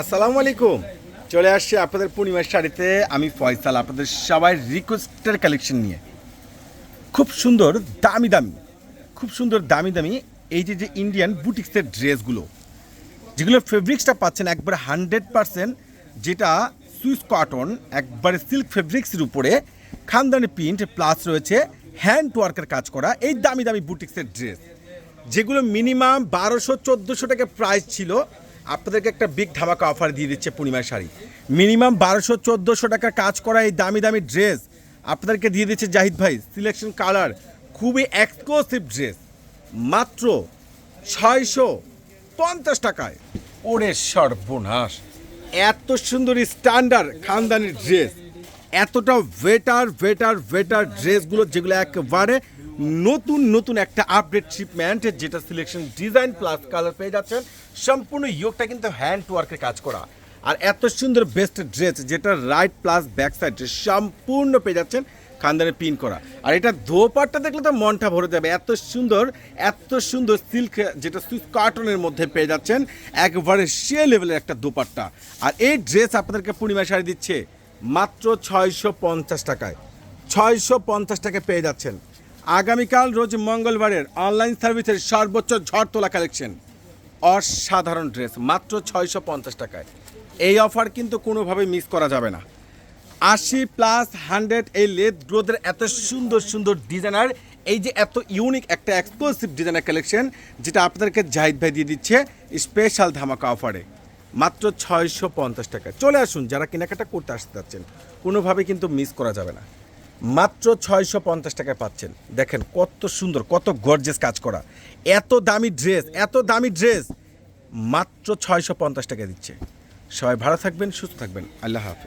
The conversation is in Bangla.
আসসালামু আলাইকুম। চলে আসছি আপনাদের পূর্ণিমার শাড়িতে আমি ফয়সাল, আপনাদের সবাই রিকোয়েস্টের কালেকশন নিয়ে। খুব সুন্দর, দামি দামি, খুব সুন্দর, দামি দামি এই যে যে ইন্ডিয়ান বুটিক্সের ড্রেসগুলো যেগুলো ফেব্রিক্সটা পাচ্ছেন একবারে হান্ড্রেড পারসেন্ট যেটা সুইস কটন একবারে সিল্ক ফেব্রিক্সের উপরে, খানদানি প্রিন্ট প্লাস রয়েছে হ্যান্ড ওয়ার্কের কাজ করা এই দামি দামি বুটিক্সের ড্রেস যেগুলো মিনিমাম বারোশো, চোদ্দোশো টাকা প্রাইস ছিল আপনাদেরকে একটা বিগ ধামাকা অফার দিয়ে দিচ্ছে পূর্ণিমার শাড়ি। মিনিমাম বারোশো, চোদ্দোশো টাকার কাজ করা এই দামি দামি ড্রেস আপনাদেরকে দিয়ে দিচ্ছে জাহিদ ভাই সিলেকশন কালার খুবই এক্সক্লুসিভ ড্রেস মাত্র ছয়শো পঞ্চাশ টাকায়। ওরে সর্বনাশ। এত সুন্দর স্ট্যান্ডার্ড খানদানি ড্রেস এতটা ভেটার ভেটার ভেটার ড্রেসগুলো যেগুলো একেবারে নতুন নতুন একটা আপডেট শিপমেন্ট যেটা সিলেকশন ডিজাইন প্লাস কালার পেয়ে যাচ্ছেন, সম্পূর্ণ ইয়োগটা কিন্তু হ্যান্ড ওয়ার্কের কাজ করা। আর এত সুন্দর বেস্ট ড্রেস যেটা রাইট প্লাস ব্যাক সাইড সম্পূর্ণ পেয়ে যাচ্ছেন খানদানে পিন করা। আর এটা দোপাট্টা দেখলে তো মনটা ভরে যাবে। এত সুন্দর এত সুন্দর সিল্ক যেটা সুইস কার্টনের মধ্যে পেয়ে যাচ্ছেন, একবারে সে লেভেলের একটা দোপাট্টা আর এই ড্রেস আপনাদেরকে পূর্ণিমা শাড়ি দিচ্ছে মাত্র ছয়শো পঞ্চাশ টাকায়। ছয়শো পঞ্চাশ টাকায় পেয়ে যাচ্ছেন। আগামীকাল রোজ মঙ্গলবারের অনলাইন সার্ভিসের সর্বোচ্চ ঝড় তোলা কালেকশন। অসাধারণ ড্রেস, মাত্র ছয়শো পঞ্চাশ টাকায়। এই অফার কিন্তু কোনোভাবে মিস করা যাবে না। আশি প্লাস হান্ড্রেড এই লেদ গ্রোথের এত সুন্দর সুন্দর ডিজাইনার, এই যে এত ইউনিক একটা এক্সক্লুসিভ ডিজাইনার কালেকশন, যেটা আপনাদেরকে জাহিদ ভাই দিয়ে দিচ্ছে স্পেশাল ধামাকা অফারে। মাত্র ছয়শো পঞ্চাশ টাকা চলে আসুন, যারা কেনাকাটা করতে আসতে যাচ্ছেন কোনোভাবে কিন্তু মিস করা যাবে না। মাত্র ছয়শো পঞ্চাশ টাকায় পাচ্ছেন। দেখেন কত সুন্দর, কত গর্জেস কাজ করা। এত দামি ড্রেস এত দামি ড্রেস মাত্র ছয়শো পঞ্চাশ টাকা দিচ্ছে। সবাই ভালো থাকবেন, সুস্থ থাকবেন। আল্লাহ হাফেজ।